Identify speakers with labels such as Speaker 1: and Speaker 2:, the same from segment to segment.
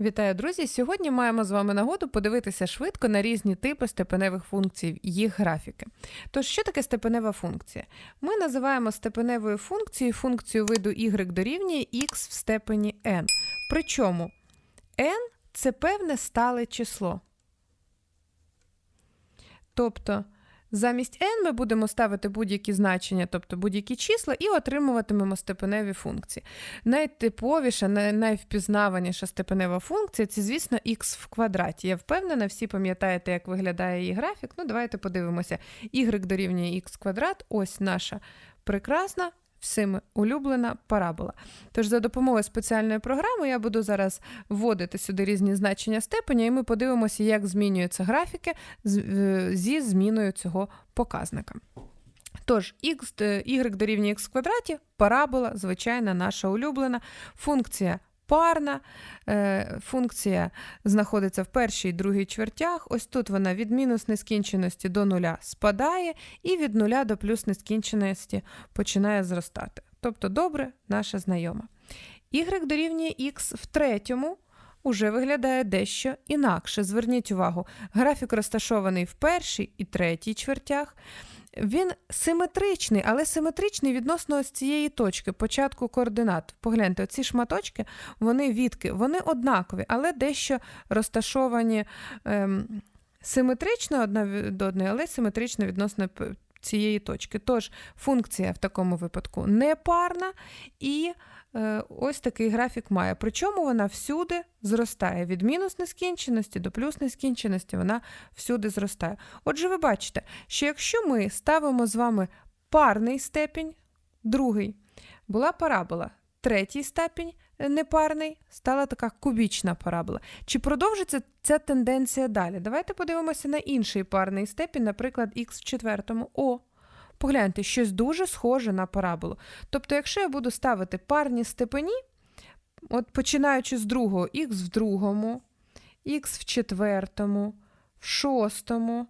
Speaker 1: Вітаю, друзі! Сьогодні маємо з вами нагоду подивитися швидко на різні типи степеневих функцій, їх графіки. Тож, що таке степенева функція? Ми називаємо степеневою функцією функцію виду y дорівнює x в степені n. Причому n це певне стале число. Тобто замість n ми будемо ставити будь-які значення, тобто будь-які числа, і отримуватимемо степеневі функції. Найтиповіша, найвпізнаваніша степенева функція це, звісно, x в квадраті. Я впевнена, всі пам'ятаєте, як виглядає її графік. Ну, давайте подивимося. y дорівнює x квадрат. Ось наша прекрасна. Всіми улюблена парабола. Тож за допомогою спеціальної програми я буду зараз вводити сюди різні значення степеня, і ми подивимося, як змінюються графіки е, зі зміною цього показника. Тож, е, y дорівнює x в квадраті, парабола, звичайна наша улюблена, функція парна, е, функція знаходиться в першій і другій чвертях. Ось тут вона від мінус нескінченості до нуля спадає, і від нуля до плюс нескінченості починає зростати. Тобто, добре, наша знайома. y дорівнює x в третьому. Уже виглядає дещо інакше. Зверніть увагу, графік розташований в першій і третій чвертях. Він симетричний, але симетричний відносно ось цієї точки, початку координат. Погляньте, оці шматочки, вони відки, вони однакові, але дещо розташовані ем, симетрично одна від одної, але симетрично відносно цієї точки. Тож функція в такому випадку непарна і е, ось такий графік має. Причому вона всюди зростає. Від мінус нескінченості до плюс нескінченості вона всюди зростає. Отже, ви бачите, що якщо ми ставимо з вами парний степінь, другий, була парабола, третій степінь непарний, стала така кубічна парабола. Чи продовжиться ця тенденція далі? Давайте подивимося на інший парний степінь, наприклад, х в четвертому. О, погляньте, щось дуже схоже на параболу. Тобто, якщо я буду ставити парні степені, от починаючи з другого, х в другому, х в четвертому, в шостому,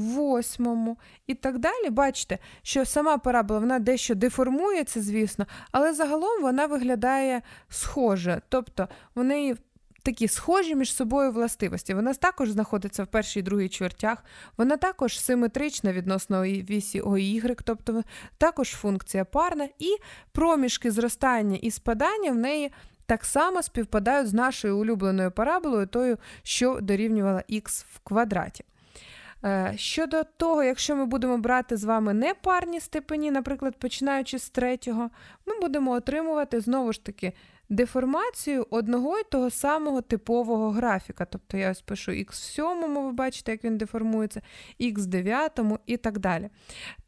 Speaker 1: восьмому і так далі, бачите, що сама парабола вона дещо деформується, звісно, але загалом вона виглядає схоже. Тобто в неї такі схожі між собою властивості. Вона також знаходиться в першій і другій чвертях, вона також симетрична відносно вісі ОY, тобто також функція парна, і проміжки зростання і спадання в неї так само співпадають з нашою улюбленою параболою, тою, що дорівнювала х в квадраті. Е, Щодо того, якщо ми будемо брати з вами непарні степені, наприклад, починаючи з третього, ми будемо отримувати знову ж таки деформацію одного і того самого типового графіка. Тобто я ось пишу х в сьомому, ви бачите, як він деформується, х в дев'ятому і так далі.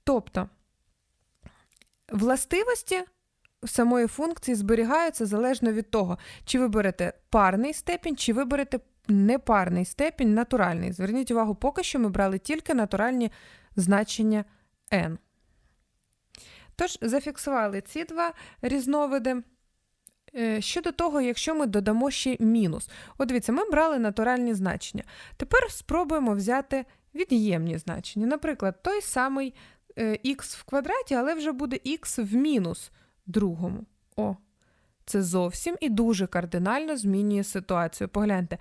Speaker 1: Тобто властивості самої функції зберігаються залежно від того, чи ви берете парний степінь, чи ви берете непарний степінь, натуральний. Зверніть увагу, поки що ми брали тільки натуральні значення n. Тож, зафіксували ці два різновиди. Е, Щодо того, якщо ми додамо ще мінус. От дивіться, ми брали натуральні значення. Тепер спробуємо взяти від'ємні значення. Наприклад, той самий е, х в квадраті, але вже буде х в мінус другому. О, це зовсім і дуже кардинально змінює ситуацію. Погляньте,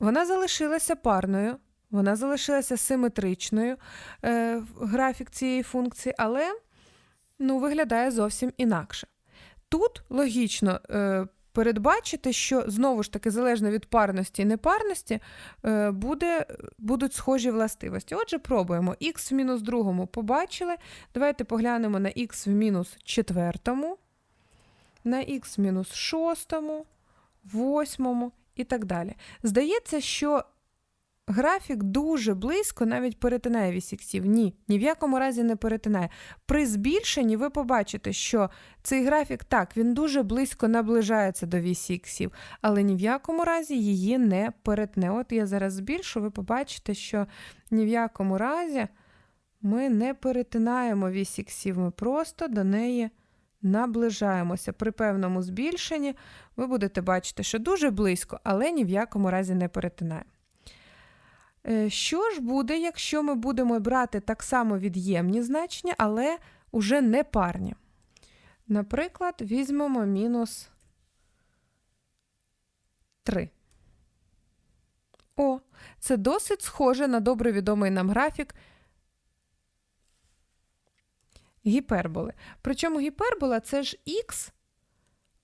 Speaker 1: вона залишилася парною, вона залишилася симетричною е, графік цієї функції, але ну, виглядає зовсім інакше. Тут логічно е, передбачити, що знову ж таки, залежно від парності і непарності, е, буде, будуть схожі властивості. Отже, пробуємо. х в мінус другому побачили. Давайте поглянемо на х в мінус четвертому, на х в мінус шостому, восьмому і так далі. Здається, що графік дуже близько навіть перетинає вісь іксів. Ні, ні в якому разі не перетинає. При збільшенні ви побачите, що цей графік так, він дуже близько наближається до вісі іксів, але ні в якому разі її не перетне. От я зараз збільшу, ви побачите, що ні в якому разі ми не перетинаємо вісь іксів, ми просто до неї наближаємося. При певному збільшенні ви будете бачити, що дуже близько, але ні в якому разі не перетинає. Е, Що ж буде, якщо ми будемо брати так само від'ємні значення, але уже не парні? Наприклад, візьмемо мінус 3. О, це досить схоже на добре відомий нам графік гіперболи. Причому гіпербола це ж х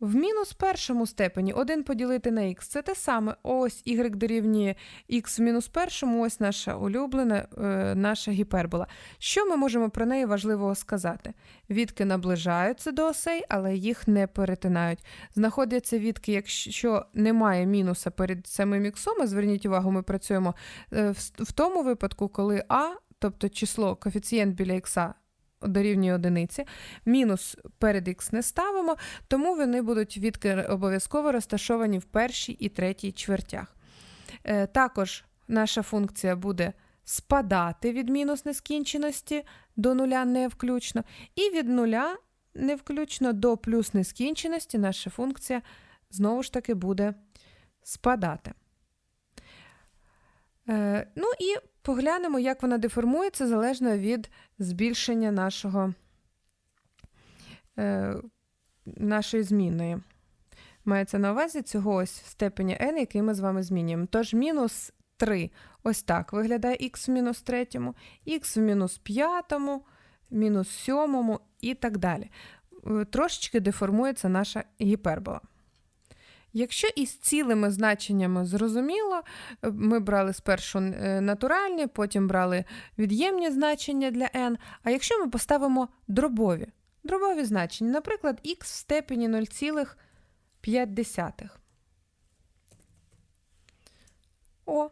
Speaker 1: в мінус першому степені. 1 поділити на х. Це те саме. Ось y дорівнює х в мінус першому, ось наша улюблена е, наша гіпербола. Що ми можемо про неї важливого сказати? Відки наближаються до осей, але їх не перетинають. Знаходяться відки, якщо немає мінуса перед самим іксом, зверніть увагу, ми працюємо е, в, тому випадку, коли а, тобто число коефіцієнт біля ікса дорівнює одиниці, мінус перед х не ставимо, тому вони будуть відки обов'язково розташовані в першій і третій чвертях. Е, також наша функція буде спадати від мінус нескінченості до нуля не включно, і від нуля не включно до плюс нескінченості наша функція знову ж таки буде спадати. Е, ну і поглянемо, як вона деформується залежно від збільшення нашого, е, нашої змінної. Мається на увазі цього ось степеня n, який ми з вами змінюємо. Тож мінус 3 ось так виглядає х в мінус 3, х в мінус 5, мінус 7 і так далі. Е, трошечки деформується наша гіпербола. Якщо із цілими значеннями зрозуміло, е, ми брали спершу е, натуральні, потім брали від'ємні значення для n. А якщо ми поставимо дробові, дробові значення, наприклад, х в степені 0,5. О,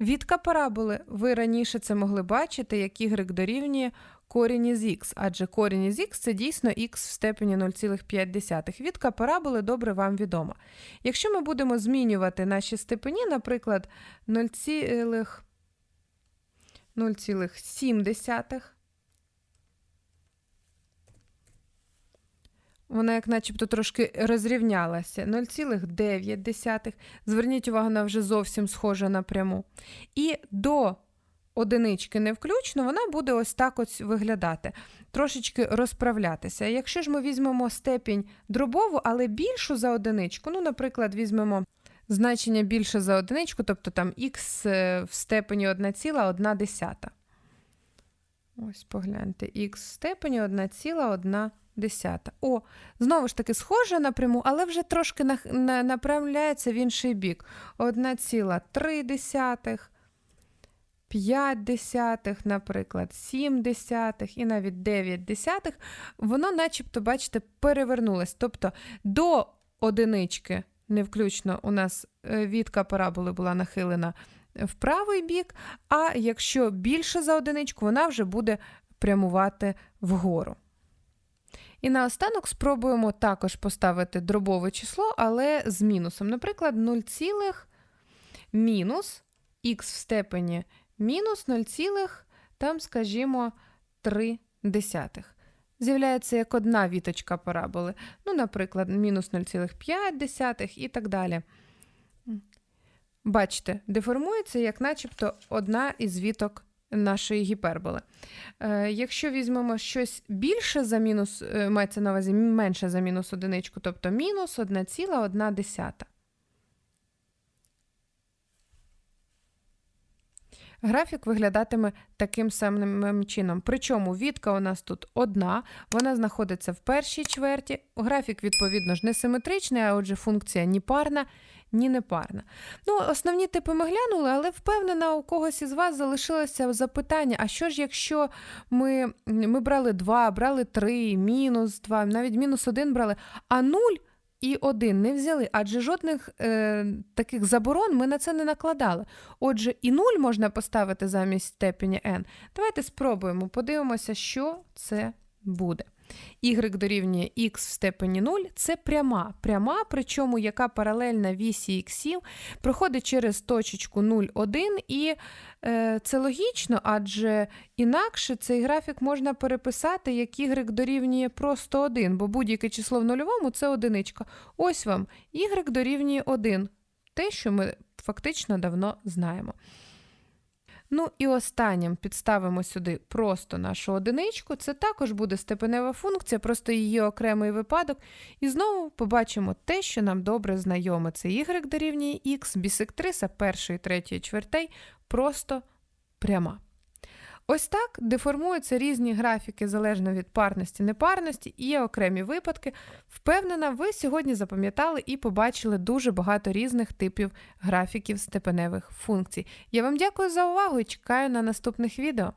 Speaker 1: відка параболи. Ви раніше це могли бачити, як y дорівнює корінь із х, адже корінь із х це дійсно х в степені 0,5. Відка параболи добре вам відома. Якщо ми будемо змінювати наші степені, наприклад, 0,7, Вона, як начебто, трошки розрівнялася. 0,9. Зверніть увагу, вона вже зовсім схожа напряму. І до одинички не включно, вона буде ось так ось виглядати, трошечки розправлятися. Якщо ж ми візьмемо степінь дробову, але більшу за одиничку, ну, наприклад, візьмемо значення більше за одиничку, тобто там х е, в степені 1,1. Ось погляньте, х в степені 1,1. О, знову ж таки, схоже напряму, але вже трошки направляється в інший бік. 1,3, 5 десятих, наприклад, 7 десятих і навіть 9 десятих, воно начебто, бачите, перевернулось. Тобто до одинички, не включно, у нас е, відка параболи була нахилена в правий бік, а якщо більше за одиничку, вона вже буде прямувати вгору. І наостанок спробуємо також поставити дробове число, але з мінусом. Наприклад, 0, мінус х в степені мінус 0, там, скажімо, 3 десятих. З'являється як одна віточка параболи. Ну, наприклад, мінус 0,5 і так далі. Бачите, деформується, як начебто одна із віток нашої гіперболи. Е, Якщо візьмемо щось більше за мінус, е, мається на увазі менше за мінус одиничку, тобто мінус 1,1. Графік виглядатиме таким самим чином. Причому відка у нас тут одна, вона знаходиться в першій чверті. Графік, відповідно ж, не симетричний, а отже, функція ні парна, ні непарна. Ну, Основні типи ми глянули, але впевнена, у когось із вас залишилося запитання: а що ж, якщо ми ми брали 2, брали 3, мінус 2, навіть мінус 1 брали, а 0 і один не взяли, адже жодних е, таких заборон ми на це не накладали. Отже, і 0 можна поставити замість степеня n. Давайте спробуємо, подивимося, що це буде y дорівнює x в степені 0 це пряма. Пряма, причому яка паралельна вісі іксів, проходить через точечку 0, 1, і е, це логічно, адже інакше цей графік можна переписати, як y дорівнює просто 1, бо будь-яке число в нульовому це одиничка. Ось вам y дорівнює 1, те, що ми фактично давно знаємо. Ну і останнім підставимо сюди просто нашу одиничку. Це також буде степенева функція, просто її окремий випадок. І знову побачимо те, що нам добре знайоме. Це y дорівнює x, бісектриса першої, третьої чвертей, просто пряма. Ось так деформуються різні графіки залежно від парності, непарності, і окремі випадки. Впевнена, ви сьогодні запам'ятали і побачили дуже багато різних типів графіків степеневих функцій. Я вам дякую за увагу і чекаю на наступних відео.